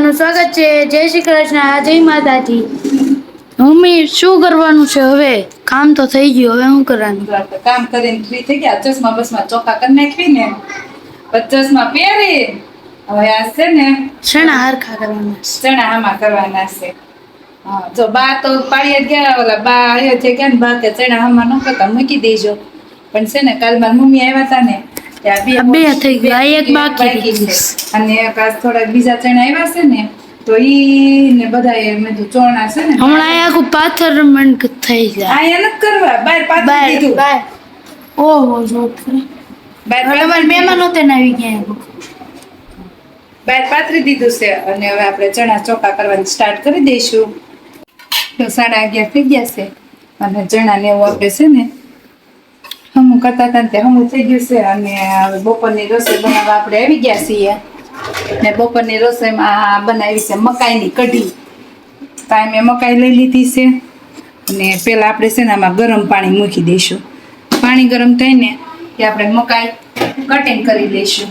બધાનું સ્વાગત છે. જય શ્રી કૃષ્ણ. જય માતાજી. મમ્મી શું કરવાનું છે હવે? કામ તો થઈ ગયું. હવે શું કરવાનું? કામ કરીને ફ્રી થઈ ગયા. ચશ્મા બસમાં ચોખા કરી નાખવી ને ચશ્મા પહેરી. હવે આ છે ને ચણા હરખા કરવાના છે? ચણા આમાં કરવાના છે. હા જો બા તો પાડીએ ગયા ઓલા બા આવ્યો છે કે બા કે ચણા આમાં ન કરતા. મૂકી દેજો. પણ છે ને કાલ મારી મમ્મી આવ્યા હતા ને બે થઈ ગયા, એક બાકી છે. અને કાસ થોડાક બીજા ચણા આવ્યા છે ને તો ઈ ને બધા મેં તો ચોણા છે ને હમણાં આ આખું પાથર મન થઈ જાય. આ એને કરવા બાર પાથર દીધું બાય ઓહો જો બાર તમારે મહેમાન ને આવી ગયા. બાર પાથરી દીધું છે અને હવે આપણે ચણા ચોખા કરવાનું સ્ટાર્ટ કરી દઈશું. તો સાડા અગિયાર થઈ ગયા છે અને ચણા ને એવું આપણે છે ને હમું કરતા હતા ને તે હમું થઈ ગયું છે અને હવે બપોરની રસોઈ બનાવવા આપણે આવી ગયા છીએ. ને બપોરની રસોઈમાં બનાવી છે મકાઈની કઢી. ટાઈમે મકાઈ લઈ લીધી છે. અને પેલા આપણે છે ને ગરમ પાણી મૂકી દઈશું. પાણી ગરમ થઈને એ આપણે મકાઈ કટિંગ કરી દઈશું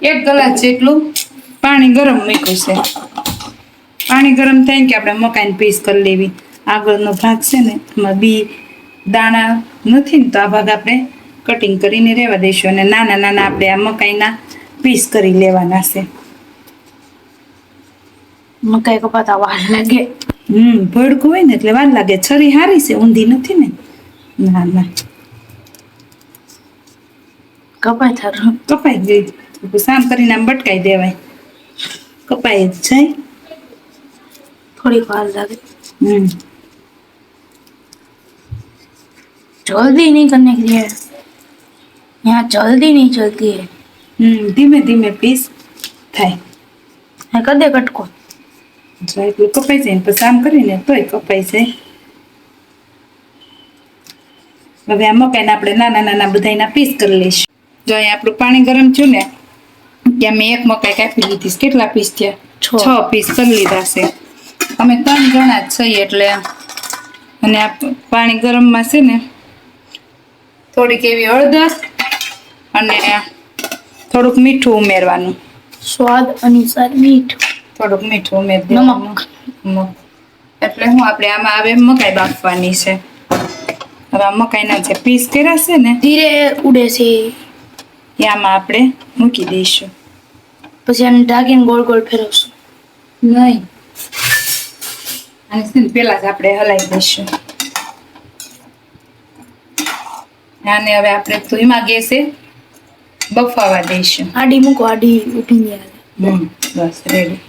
એક ગ્લાસ જેટલું પાણી ગરમ મૂક્યું છે. પાણી ગરમ થાય ને કે આપણે મકાઈને પીસ કરી લેવી. આગળનો ભાગ છે ને એમાં બી દાણા નથી ને તો આ ભાગ આપણે કટિંગ કરીને રહેવા દઈશું અને નાના નાના આપણે આ મકાઈના પીસ કરી લેવાના છે. મકાઈ કપાતા વાર લાગે. હમ ભડકું હોય ને એટલે વાર લાગે. છરી હારી છે ઊંધી નથી ને. ના ના. કપાય થારું. કપાઈ ગઈ. સામ કરીને આમ બટકાઈ દેવાય. કપાઈ જ જાય. થોડીક વાર લાગે હમ જલ્દી નહીં કરને के लिए यहाँ जल्दी नहीं चलती है હમ ધીમે ધીમે પીસ થાય यहाँ कर दे कट को જો એટલું કપાઈ જાય ને પછી આમ કરીને તોય કપાઈ જાય હવે આ મકાઈના આપણે નાના નાના બધાયના પીસ કરી લઈશું જો અહીંયા આપણું પાણી ગરમ થયું ને ત્યાં મેં એક મકાઈ કાપી લીધી છે. કેટલા પીસ થયા છ. છ પીસ કરી લીધા છે અમે ત્રણ જણા જ છીએ એટલે અને આ પાણી ગરમમાં છે ને થોડીક એવી હળદર અને થોડુંક મીઠું ઉમેરવાનું. સ્વાદ અનુસાર મીઠું. થોડુંક મીઠું ઉમેર દેવાનું. એટલે હું આપણે આમાં આવે મકાઈ બાફવાની છે. હવે આ મકાઈના જે પીસ કર્યા ને ધીરે ઉડે છે. એ આમાં આપણે મૂકી દઈશું. પછી આને ઢાંકીને ગોળ ગોળ ફેરવશું. નહીં. અને છે ને જ આપણે હલાવી દઈશું. આને હવે આપણે ધોઈમાં ગેસે બફાવા દઈશું. આડી મૂકો આડી ઉઠી જાય હમ બસ રેડી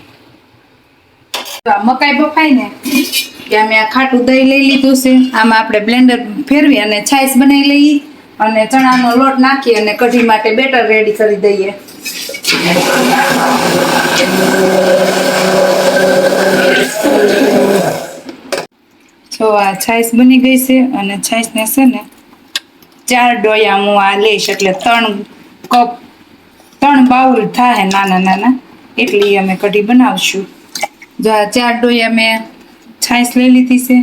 મકાઈ બફાય ને કે અમે આ ખાટું દહીં લઈ લીધું છે. આમાં આપણે બ્લેન્ડર ફેરવી અને છાશ બનાવી લઈએ. અને ચણાનો લોટ નાખી અને કઢી માટે બેટર રેડી કરી દઈએ. જો આ છાશ બની ગઈ છે અને છાશને છે ને ચાર ડોયા હું આ લઈશ એટલે ત્રણ કપ, ત્રણ બાઉલ થાય નાના નાના, એટલી અમે કઢી બનાવશું. જો આ ચાર ડોયા મેં છાશ લઈ લીધી છે,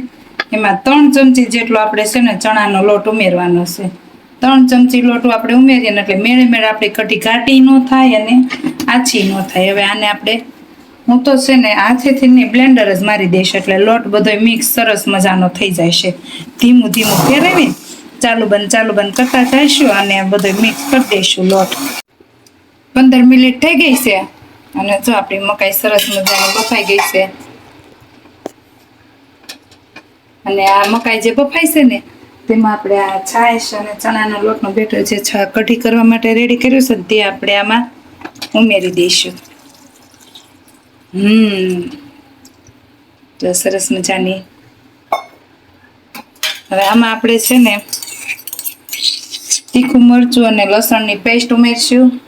એમાં ત્રણ ચમચી જેટલો આપણે છે ને ચણાનો લોટ ઉમેરવાનો છે. ત્રણ ચમચી લોટ આપણે ઉમેરીએ ને એટલે મેળે મેળે આપણી કઢી ઘાટી ન થાય અને આછી ન થાય. હવે આને આપણે હું તો છે ને હાથેથી ને બ્લેન્ડર જ મારી દઈશ એટલે લોટ બધો મિક્સ સરસ મજાનો થઈ જાય છે. ધીમું ધીમું ફેરવી ચાલુ બંધ ચાલુ બંધ કરતા જઈશું અને બધો મિક્સ કરી દઈશું લોટ. પંદર મિનિટ થઈ ગઈ છે અને જો આપણી મકાઈ સરસ મજાની બફાઈ ગઈ છે. અને આ મકાઈ જે બફાઈ છે ને તેમાં આપણે આ છાશ અને ચણાનો લોટનો બેટર જે કઢી કરવા માટે રેડી કર્યું છે તે આપણે આમાં ઉમેરી દઈશું. હમ. તો સરસ મજાની. હવે આમાં આપણે છે ને તીખું મરચું અને લસણની પેસ્ટ ઉમેરશું.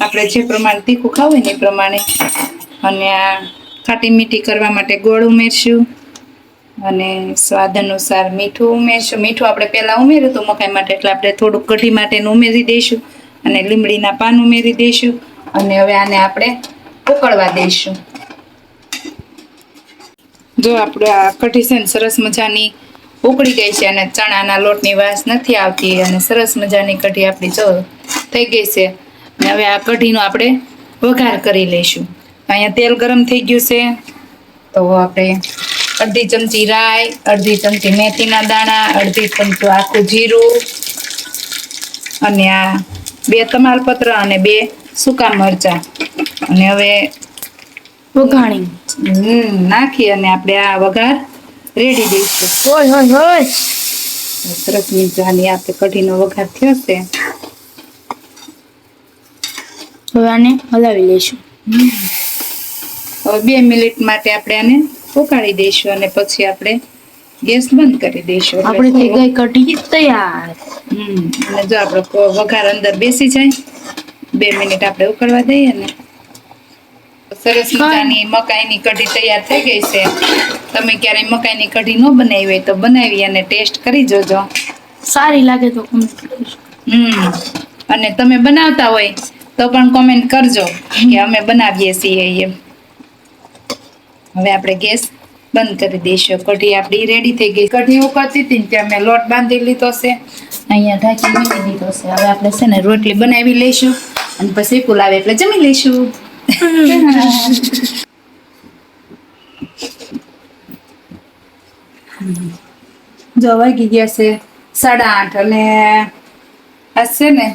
આપણે જે પ્રમાણે તીખું ખાવું હોય ને એ પ્રમાણે. અને આ ખાટી મીઠી કરવા માટે ગોળ ઉમેરશું. અને સ્વાદ અનુસાર મીઠું ઉમેરશું. મીઠું આપણે પહેલાં ઉમેર્યું હતું મકાઈ માટે, એટલે આપણે થોડુંક કઢી માટેનું ઉમેરી દઈશું. અને લીમડીના પાન ઉમેરી દઈશું. અને હવે આને આપણે ઉકળવા દઈશું. જો આપણે આ કઢી છે ને સરસ મજાની ઉકળી ગઈ છે અને ચણાના લોટની વાસ નથી આવતી અને સરસ મજાની કઢી આપણી જો થઈ ગઈ છે. અને હવે આ કઢીનો આપણે વઘાર કરી લઈશું. અહીંયા તેલ ગરમ થઈ ગયું છે. તો આપણે અડધી ચમચી રાઈ, અડધી ચમચી મેથીના દાણા, અડધી ચમચું આખું જીરું અને આ બે તમાલપત્ર અને બે સૂકા મરચા. અને હવે વઘાણી. નાખી અને આપણે આ વઘાર રેડી દઈશું. હોય હોય હોય સરસ મજાની આપણે કઢીનો વઘાર થયો છે. હવે આને હલાવી લઈશું. હવે બે મિનિટ માટે આપણે આને ઉકાળી દઈશું અને પછી આપણે ગેસ બંધ કરી દઈશું. આપણે થઈ ગઈ કઢી તૈયાર. હમ અને જો આપણો વઘાર અંદર બેસી જાય બે મિનિટ આપણે ઉકળવા દઈએ ને. સરસ મજાની મકાઈની કઢી તૈયાર થઈ ગઈ છે. તમે ક્યારેય મકાઈની કઢી ન બનાવી હોય તો બનાવી અને ટેસ્ટ કરી જોજો. સારી લાગે તો હમ. અને તમે બનાવતા હોય તો પણ કોમેન્ટ કરજો કે અમે બનાવીએ છીએ એમ. હવે આપણે ગેસ બંધ કરી દઈશું. કઢી આપણી રેડી થઈ ગઈ. કઢી ઉકળતી હતી ત્યાં મેં લોટ બાંધી લીધો છે. અહીંયા ઢાંકી મૂકી દીધો છે. હવે આપણે છે ને રોટલી બનાવી લઈશું. અને પછી પુલાવ એટલે જમી લઈશું. જો વાગી ગયા છે સાડા આઠ અને આ છે ને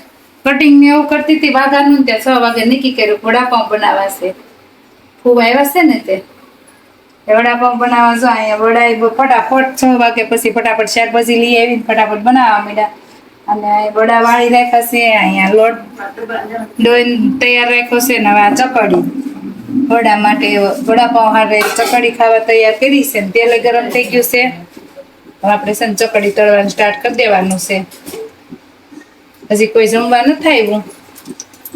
કટિંગ ને એવું કરતી હતી વાઘાનું, ત્યાં છ વાગે નક્કી કર્યું વડાપાઉં બનાવવા છે ખૂબ આવ્યા છે ને તે? વડાપાઉં બનાવવા જો અહીંયા વડા ફટાફટ છ વાગે પછી ફટાફટ શાકભાજી લઈ આવીને ફટાફટ બનાવવા માંડ્યા. અને વડા વાળી રાખ્યા છે, અહીંયા લોટ ડોઈન તૈયાર રાખ્યો છે ને આ ચકડી. વડા માટે વડાપાઉં હારે ચકડી ખાવા તૈયાર કરી છે તેલ ગરમ થઈ ગયું છે. આપણે છે ને ચકડી તળવાનું સ્ટાર્ટ કરી દેવાનું છે. હજી કોઈ જમવા નથી આવ્યું.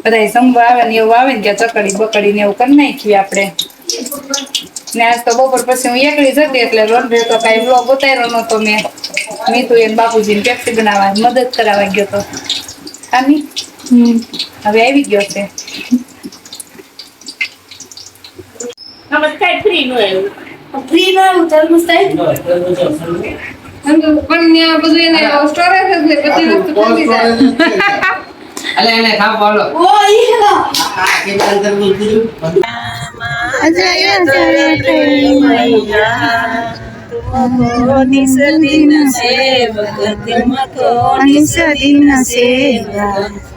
બધા જમવા આવે ને એવું આવે ને કે ચકડી બકડી ને એવું કરી નાખ્યું આપણે. ને આજ તો બપોર પછી હું એકલી જતી એટલે રોંઢે તો કાંઈ બ્લોગ ઉતાર્યો નહોતો મેં. મીતુ એને બાપુજીને ટેક્સી બનાવવા મદદ કરાવવા ગયો તો. આની? હવે આવી ગયો છે. ફ્રી નું આવ્યું. તરબૂચ થાય? તો પણ ત્યાં બધું એને સ્ટોરેજ જ ને બધી વસ્તુ ઠંડી જાય. અલે એને ખાવ બોલો. ઓ ઈલા આ કેટલા અંદર બોલતું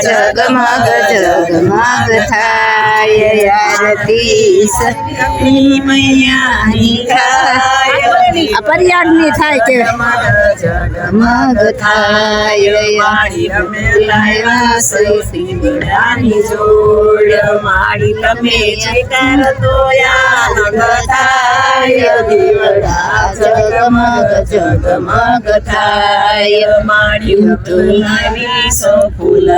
જગમગ થાય આરતી સતી મૈયાની થાય થાય કે જગમગ થાય માડી જોડ તો થાય દીવડા જગમગ so cool.